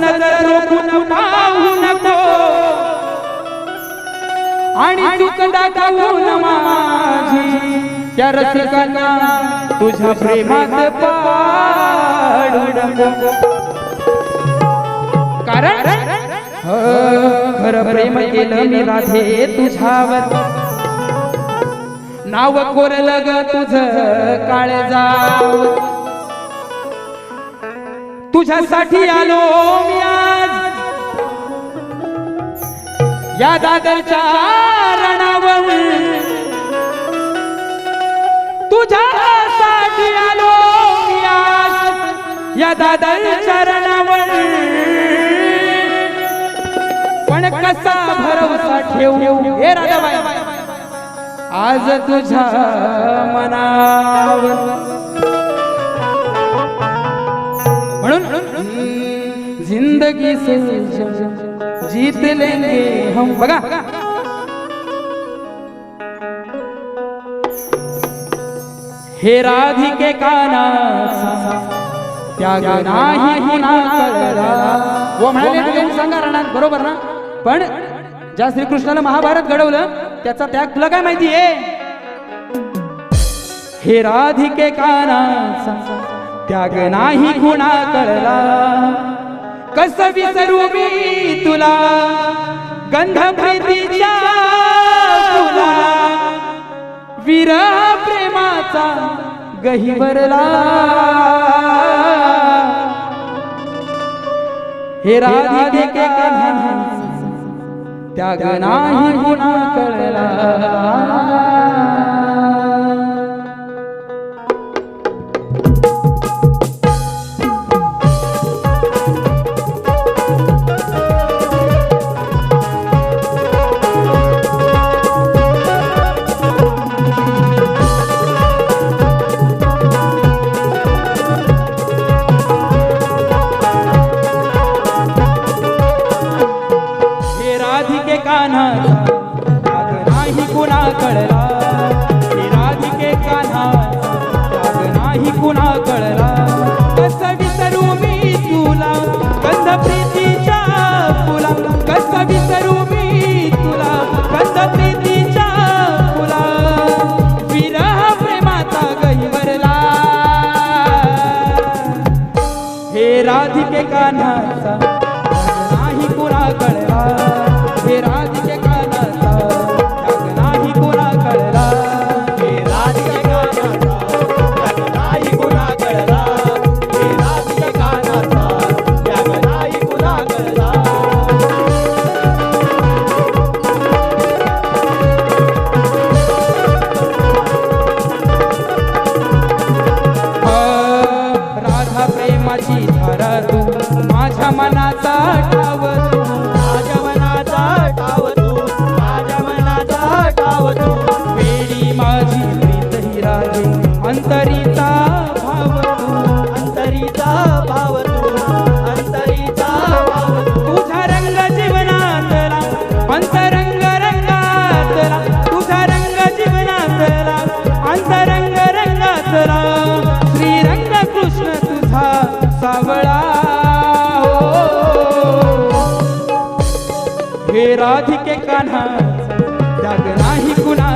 नजर रोखून पाहू नको. आणि चूक गाऊन माझी त्या रसिकांना तुझ्या प्रेमात पाडू नको. कारण हो, खर प्रेम केलं मी राधे तुझ्यावर. नाव कोरलं ग तुझ काळ जाऊ तुझ्यासाठी आलो मी आज. या दादरच्या रणावर. तुझ्यासाठी आलो मी आज. या दादरच्या रणावर. पण कसा भरवसा ठेवू? हे राधाबाई. आज तुझ्या मनावर. जिंदगी से जीत लेंगे हम। बघा। हे राधिके का त्याग नाही व म्हणाले सांगा राणात बरोबर ना? पण ज्या श्रीकृष्णाला महाभारत घडवलं त्याचा त्याग तुला काय माहिती आहे? हे राधिके काना त्याग नाही कुणा कळला कस विसरू मी तुला गंध प्रीतीच्या तुला विरा प्रेमाचा गहिवरला हे राधिके कानाचा त्याग नाही कळला. राधिके प्रेमाची धारा तू माझ्या मनाचा ठाव हे राधिके कान्हा जग नाही कुणा